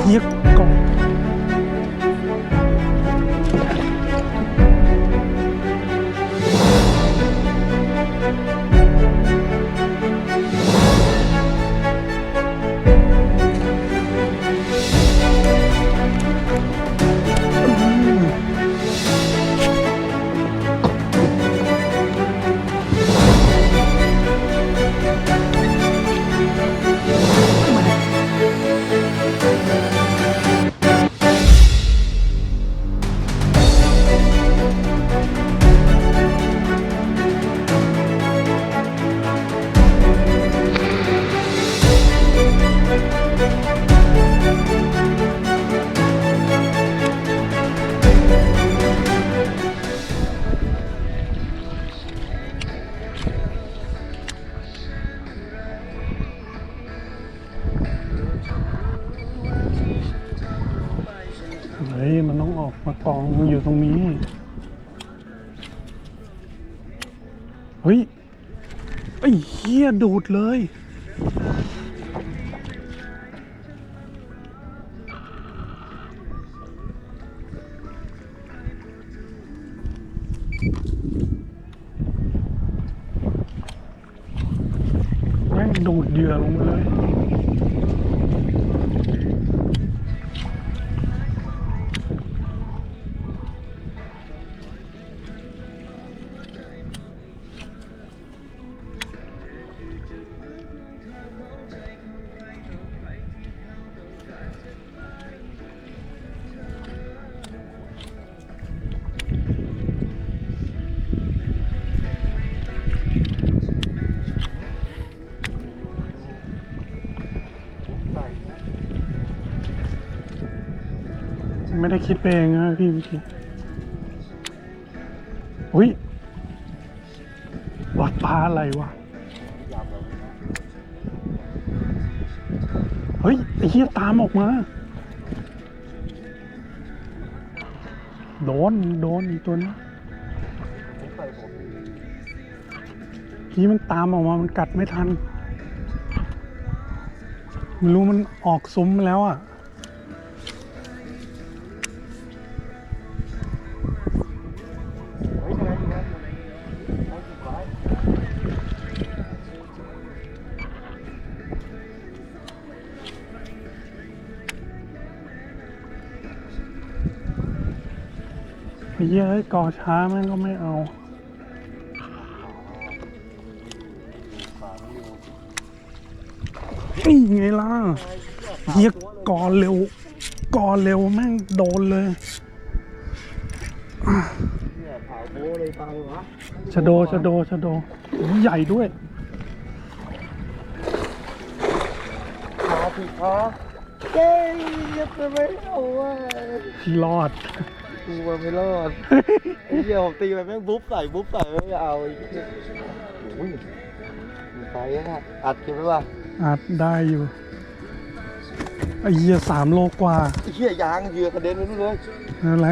เฮียกอง มากอยู่ตรงนี้ เฮ้ย ไอ้เฮียดูดเลย แม่งดูดเหยื่อลงมาเลย ไม่ได้คิดไปเองนะพี่เมื่อกี้อุ้ยวัดปลาอะไรวะ เฮ้ยไอ้เหี้ยตามออกมา โดน โดนอีกตัวนี้พี่มันตามออกมามันกัดไม่ทันไม่รู้มันออกซุ้มแล้วอะ เหี้ยเอ้ยก่อช้าแม่งก็ไม่เอานี่ไงล่ะเฮียก่อเร็วก่อเร็วแม่งโดนเลยเนี่ยขาวโบ้เลยฟังวะชะโดชะโดชะโดโอ้ยใหญ่ด้วยขาผิดขาเย้ยังไม่เอาว่ะพี่รอด กูมันไม่รอดไอ้เหี้ยผมตีไปแม่งบุ๊บใส่บุ๊บใส่ไม่เอาไอ้เหี้ยโอ้ยมีไฟอะอัดคลิปไว้ป่ะอาจได้อยู่ไอ้เหี้ยสามโลกว่าไอ้เหี้ยยางเหยื่อกระเด็นไปนู่นเลยอะไร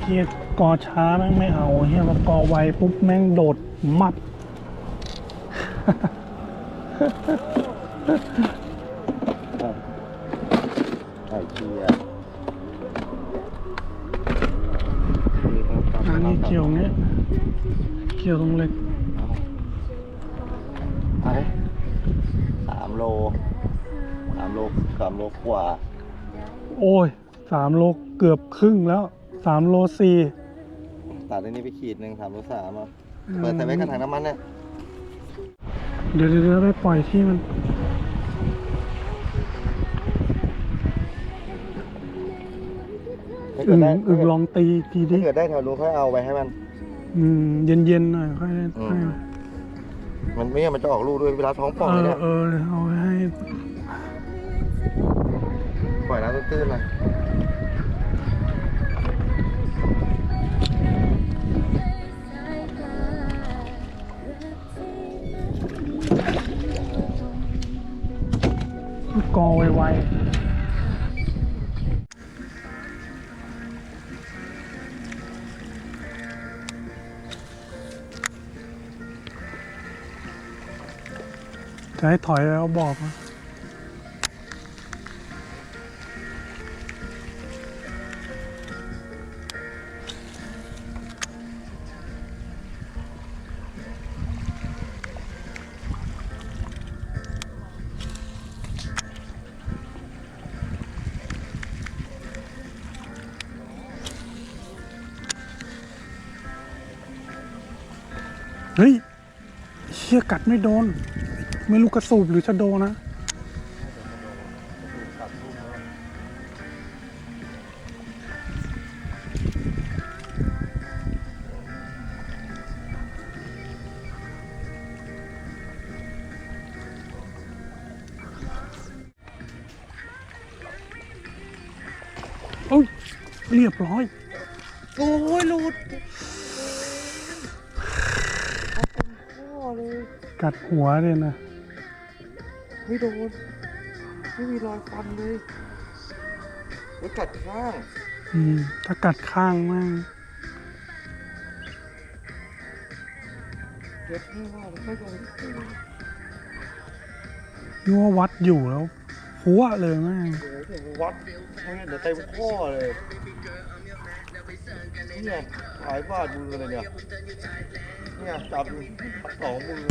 เฮียก่อช้าแม่งไม่เอาเฮียมาก่อไวปุ๊บแม่งโดดมัดไอ้เหี้ย นนี้เกี่ยวเนี้ยเกี่ยวตรงเหล็กไปสามโลสามโลสามโลกว่า โอ้ยสามโลเกือบครึ่งแล้วสามโลสี่ตัดอันนี้ไปขีดหนึ่งสามโลสามอะเปิดใส่ไว้กระถางน้ำมันเนี่ยเดี๋ยวเดี๋ยวเดี๋ยวไปปล่อยที่มัน ถ้าเกิอึ่ดงได้อึ่งลองตีทีดิถ้าเกิดได้แถวนู้นค่อยเอาไปให้มัน อืมเย็นเย็นๆหน่อยค่อยอืมค่อยมันไม่งั้นมันจะออกลูกด้วยเวลาท้องป่องเอเลยอเนี่ยเออเอาไว้ให้ปล่อยน้ำตื้นๆหน่อย ให้ถอยแล้วบอกนะเฮ้ยเชี่ยกัดไม่โดน ไม่รู้กระสูบหรือชะโดนะ โอ้ย เรียบร้อย โอ้ยหลุดเอาเป็นข้อเลยกัดหัวเลยนะ ไม่โดน ไม่มีรอยฟันเลยไว้กัดข้าง อืมถ้ากัดข้างมาก เจ็บไม่ว่าไม่โดนนี่ว่าวัดอยู่แล้วฟัวเลยแม่งโอ้โหถึงวัดไม่งั้นเดี๋ยวเต็มข้อเลยเนี่ยหายบาดมือเลยเนี่ยเนี่ยจับสองมือ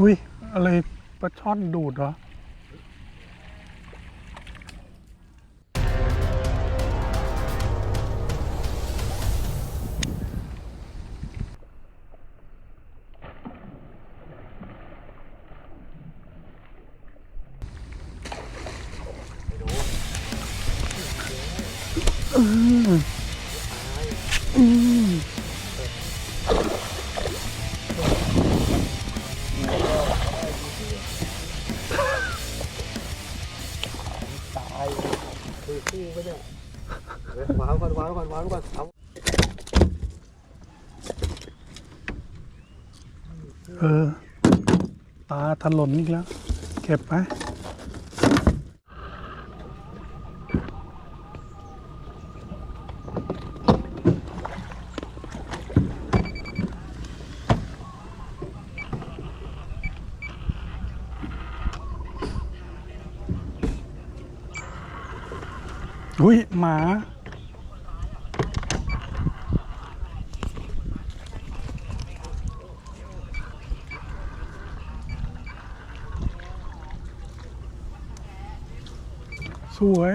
อุ้ย อะไร ปลาช่อนดูดเหรอ คือคู่ไม่เนี่ยเดี๋ยววางก่อนวางก่อนวางก่อนเอาเออ ตาถลนอีกแล้ว เก็บไป อุ้ยหมา สวย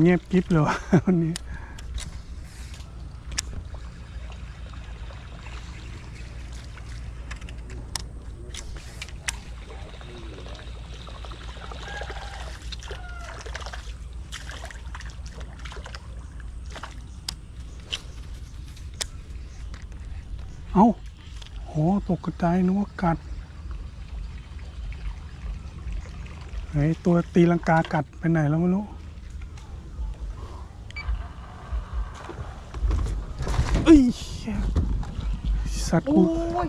เงียบกริบเลยวันนี้เอาโห ตกกระจายนึกว่ากัดไอ้ตัวตีลังกากัดไปไหนแล้วไม่รู้ เอ้ยเชี่ย สัตว์โอ้กูย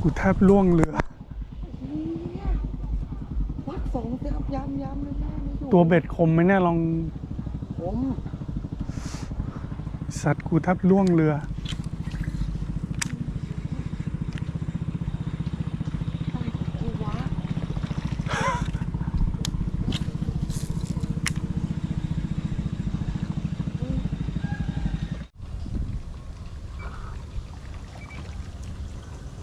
กูแทบล่วงเรือ วัดสองเสียบยำยำเลยแม่ไม่อยู่ตัวเบ็ดคมไหมเนี่ยลองผมสัตว์กูแทบล่วงเรือ กูวะ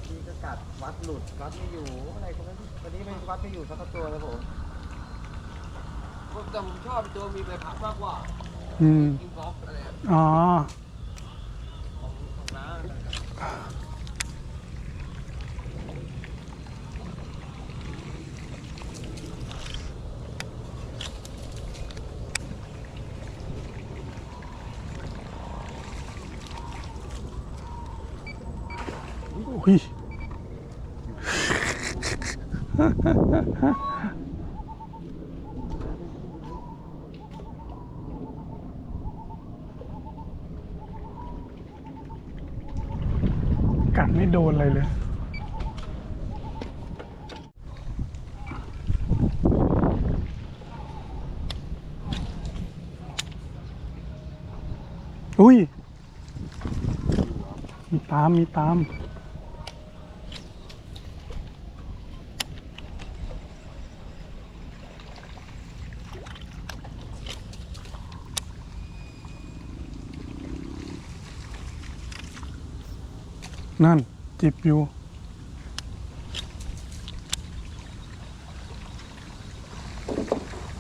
พี่ก็กัดวัดหลุดวัดไม่อยู่อะไรคนนั้นวันนี้ ไม่อยู่สักตัวเลยผมผมแต่ผมชอบตัวมีใบพัดมากกว่าอืมกิงกอล์ฟอะไรอะอ๋อ ของของน้าอุ้ย ไม่โดนอะไรเลยอุ้ย มีตาม มีตาม นั่น จิบอยู่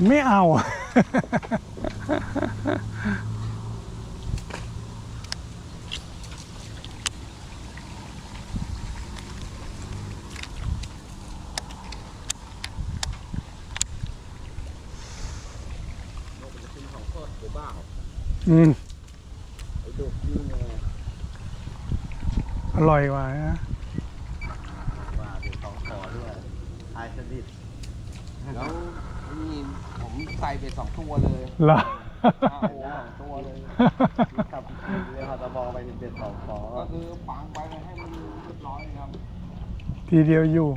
ไม่เอา อืม ไอ้ดุกนี่ไง อร่อยกว่านะว่าเดี๋ยวของขอด้วยทายสนิทแล้วนี่ผมใส่ไปสองตัวเลยเหรอห้าโอ้สองตัวเลยขับเรือพาตะบองไปเป็นสองขอก็คือปังไปให้มันเรียบร้อยเลยครับ ทีเดียวอยู่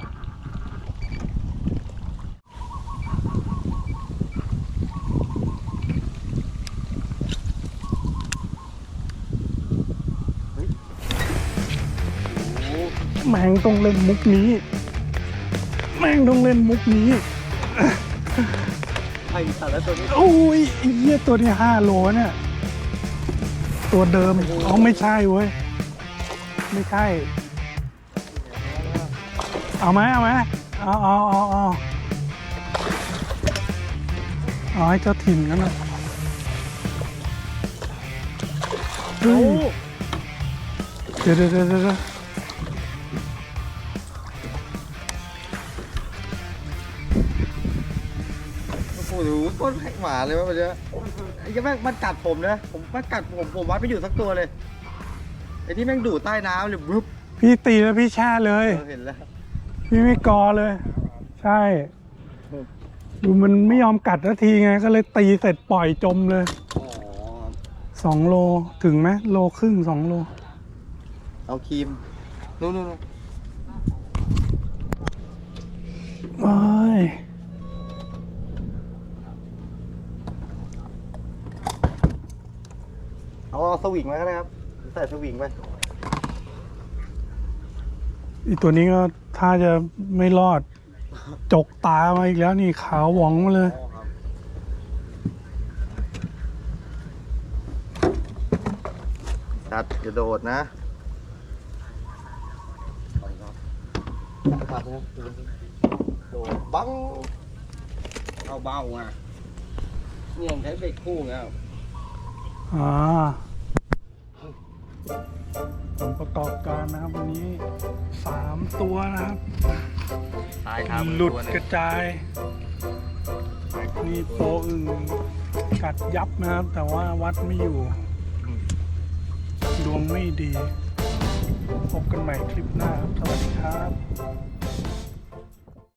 งต้องเล่นมุกนี้ แม่งต้องเล่นมุกนี้ไอ้สัตว์แล้วตัวนี้โอ้ยไอ้เหี้ยตัวนี้ห้าโลเนี่ย ตัวเดิมอ๋อไม่ใช่เว้ย ไม่ใช่ เอาไหมเอาไหมเอาเอาเอาเอาเอาให้เจ้าถิ่นกันนะเฮ้ยเดี๋ยวเดี๋ยวเดี๋ยว โหต้นแผงหมาเลยวะมันเนี้ยไอ้แม่งมันกัดผมนะผมมันกัดผมผมวัดไม่อยู่สักตัวเลยไอ้ที่แม่งดูดใต้น้ำเลยบุ๊บพี่ตีแล้วพี่แช่เลย เออเห็นแล้วพี่ไม่กอเลย ใช่ดูมันไม่ยอมกัดสักทีไง ก็เลยตีเสร็จปล่อยจมเลยอ๋อสองโลถึงไหมโลครึ่งสองโล เอาครีมนู่นนู่นนู่นว้าย เอาเอาสวิงมาก็ได้ครับใส่สวิงไปอีตัวนี้ก็ถ้าจะไม่รอด จกตามาอีกแล้วนี่ขาวหวองมาเลย อ๋อครับตัดอย่าโดดนะตัดนะครับโดดบังเอาเบาไงเนี่ยผมใช้เบ็ดคู่ไงครับอ่า ผลประกอบการนะครับวันนี้สามตัวนะครับตายครับหลุดกระจายนี่โปรอึ่งกัดยับนะครับ แต่ว่าวัดไม่อยู่ ดวงไม่ดี พบกันใหม่คลิปหน้าครับ สวัสดีครับ